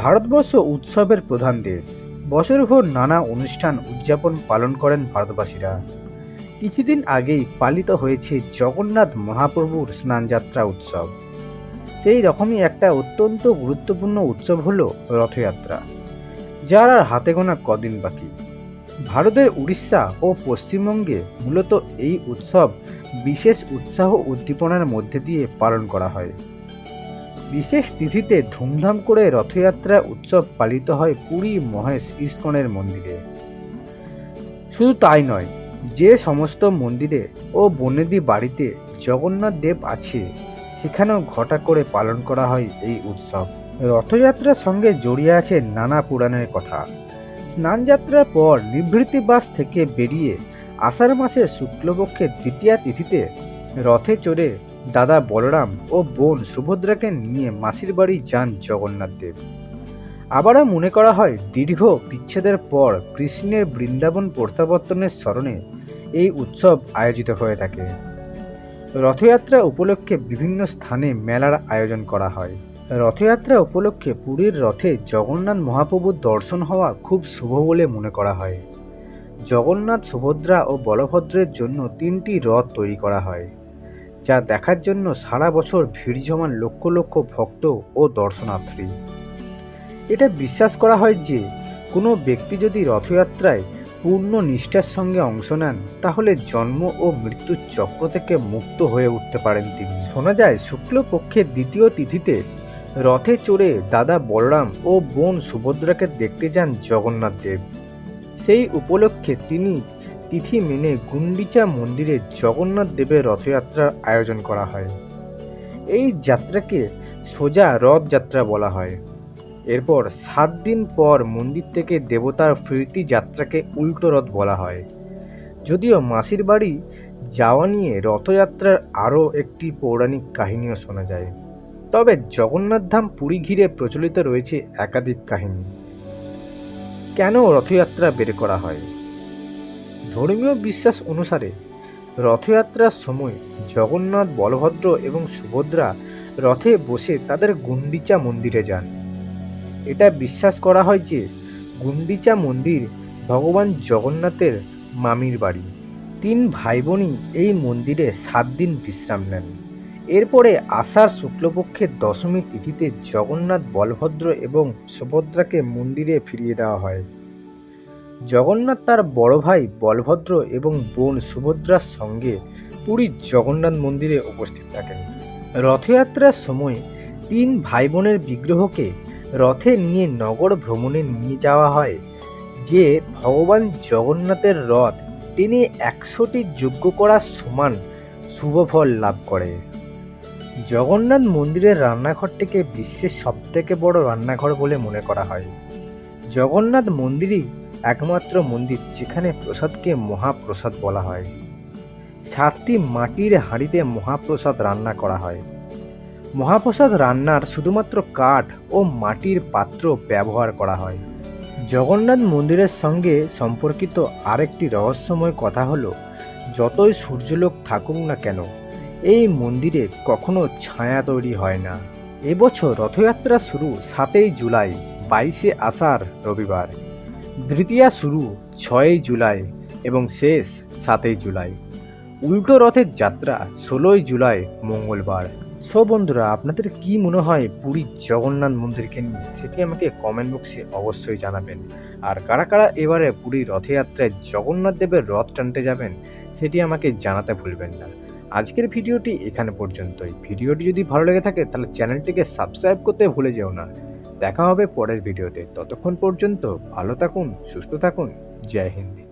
ভারতবর্ষ উৎসবের প্রধান দেশ। বছরভর নানা অনুষ্ঠান উদযাপন পালন করেন ভারতবাসীরা। কিছুদিন আগেই পালিত হয়েছে জগন্নাথ মহাপ্রভুর স্নানযাত্রা উৎসব। সেই রকমই একটা অত্যন্ত গুরুত্বপূর্ণ উৎসব হলো রথযাত্রা, যার আর হাতে গোনা কদিন বাকি। ভারতের উড়িষ্যা ও পশ্চিমবঙ্গে মূলত এই উৎসব বিশেষ উৎসাহ উদ্দীপনার মধ্যে দিয়ে পালন করা হয়। বিশেষ তিথিতে ধুমধাম করে রথযাত্রা উৎসব পালিত হয় পুরী মহেশ ইস্কনের মন্দিরে। শুধু তাই নয়, যে সমস্ত মন্দিরে ও বনেদি বাড়িতে জগন্নাথ দেব আছে, সেখানেও ঘটা করে পালন করা হয় এই উৎসব। রথযাত্রার সঙ্গে জড়িয়ে আছে নানা পুরাণের কথা। স্নানযাত্রার পর নিভৃতি বাস থেকে বেরিয়ে আষাঢ় মাসের শুক্লপক্ষের দ্বিতীয়া তিথিতে রথে চড়ে দাদা বলরাম ও বোন সুভদ্রাকে নিয়ে মাসির বাড়ি যান জগন্নাথ দেব। আবারও মনে করা হয়, দীর্ঘ বিচ্ছেদের পর কৃষ্ণের বৃন্দাবন প্রত্যাবর্তনের স্মরণে এই উৎসব আয়োজিত হয়ে থাকে। রথযাত্রা উপলক্ষে বিভিন্ন স্থানে মেলার আয়োজন করা হয়। রথযাত্রা উপলক্ষে পুরীর রথে জগন্নাথ মহাপ্রভুর দর্শন হওয়া খুব শুভ বলে মনে করা হয়। জগন্নাথ, সুভদ্রা ও বলভদ্রের জন্য তিনটি রথ তৈরি করা হয়। যা দেখার জন্য সারা বছর ভিড় জমান লক্ষ লক্ষ ভক্ত ও দর্শনার্থী। এটা বিশ্বাস করা হয় যে, কোনো ব্যক্তি যদি রথযাত্রায় পূর্ণ নিষ্ঠার সঙ্গে অংশ নেন, তাহলে জন্ম ও মৃত্যুর চক্র থেকে মুক্ত হয়ে উঠতে পারেন তিনি। শোনা যায়, শুক্লপক্ষের দ্বিতীয় তিথিতে রথে চড়ে দাদা বলরাম ও বোন সুভদ্রাকে দেখতে যান জগন্নাথ দেব। সেই উপলক্ষে তিনি তিথি মেনে গুন্ডিচা মন্দিরে জগন্নাথ দেবের রথযাত্রার আয়োজন করা হয়। এই যাত্রাকে সোজা রথযাত্রা বলা হয়। এরপর সাত দিন পর মন্দির থেকে দেবতার ফিরতি যাত্রাকে উল্টো রথ বলা হয়। যদিও মাসির বাড়ি যাওয়া নিয়ে রথযাত্রার আরও একটি পৌরাণিক কাহিনীও শোনা যায়। তবে জগন্নাথ ধাম পুরী ঘিরে প্রচলিত রয়েছে একাধিক কাহিনী। কেন রথযাত্রা বের করা হয়? ধর্মীয় বিশ্বাস অনুসারে রথযাত্রার সময় জগন্নাথ, বলভদ্র এবং সুভদ্রা রথে বসে তাদের গুন্ডিচা মন্দিরে যান। এটা বিশ্বাস করা হয় যে গুন্ডিচা মন্দির ভগবান জগন্নাথের মামির বাড়ি। তিন ভাই বোনই এই মন্দিরে সাত দিন বিশ্রাম নেন। এরপরে আষাঢ় শুক্লপক্ষের দশমী তিথিতে জগন্নাথ, বলভদ্র এবং সুভদ্রাকে মন্দিরে ফিরিয়ে দেওয়া হয়। জগন্নাথ তার বড় ভাই বলভদ্র এবং বোন সুভদ্রার সঙ্গে পুরীর জগন্নাথ মন্দিরে উপস্থিত থাকেন। রথযাত্রার সময় তিন ভাই বোনের বিগ্রহকে রথে নিয়ে নগর ভ্রমণে নিয়ে যাওয়া হয়, যে ভগবান জগন্নাথের রথ তিনি একশোটি যজ্ঞ করার সমান শুভ ফল লাভ করে। জগন্নাথ মন্দিরের রান্নাঘরটিকে বিশ্বের সবথেকে বড় রান্নাঘর বলে মনে করা হয়। জগন্নাথ মন্দিরই একমাত্র মন্দির যেখানে প্রসাদকে মহাপ্রসাদ বলা হয়। সাতটি মাটির হাঁড়িতে মহাপ্রসাদ রান্না করা হয়। মহাপ্রসাদ রান্নার শুধুমাত্র কাঠ ও মাটির পাত্র ব্যবহার করা হয়। জগন্নাথ মন্দিরের সঙ্গে সম্পর্কিত আরেকটি রহস্যময় কথা হলো, যতই সূর্যলোক থাকুক না কেন, এই মন্দিরে কখনো ছায়া তৈরি হয় না। এবছর রথযাত্রা শুরু সাতই জুলাই, বাইশে আষাঢ় রবিবার। দ্বিতীয়া শুরু ছয়ই জুলাই এবং শেষ সাতই জুলাই। উল্টো রথের যাত্রা ষোলোই জুলাই মঙ্গলবার। সো বন্ধুরা, আপনাদের কি মনে হয় পুরীর জগন্নাথ মন্দিরকে নিয়ে? সেটি আমাকে কমেন্ট বক্সে অবশ্যই জানাবেন। আর কারা কারা এবারে পুরীর রথযাত্রায় জগন্নাথ দেবের রথ টানতে যাবেন, সেটি আমাকে জানাতে ভুলবেন না। আজকের ভিডিওটি এখানে পর্যন্তই। ভিডিওটি যদি ভালো লেগে থাকে, তাহলে চ্যানেলটিকে সাবস্ক্রাইব করতে ভুলে যেও না। দেখা হবে পরের ভিডিওতে। ততক্ষণ পর্যন্ত ভালো থাকুন সুস্থ থাকুন। জয় হিন্দ।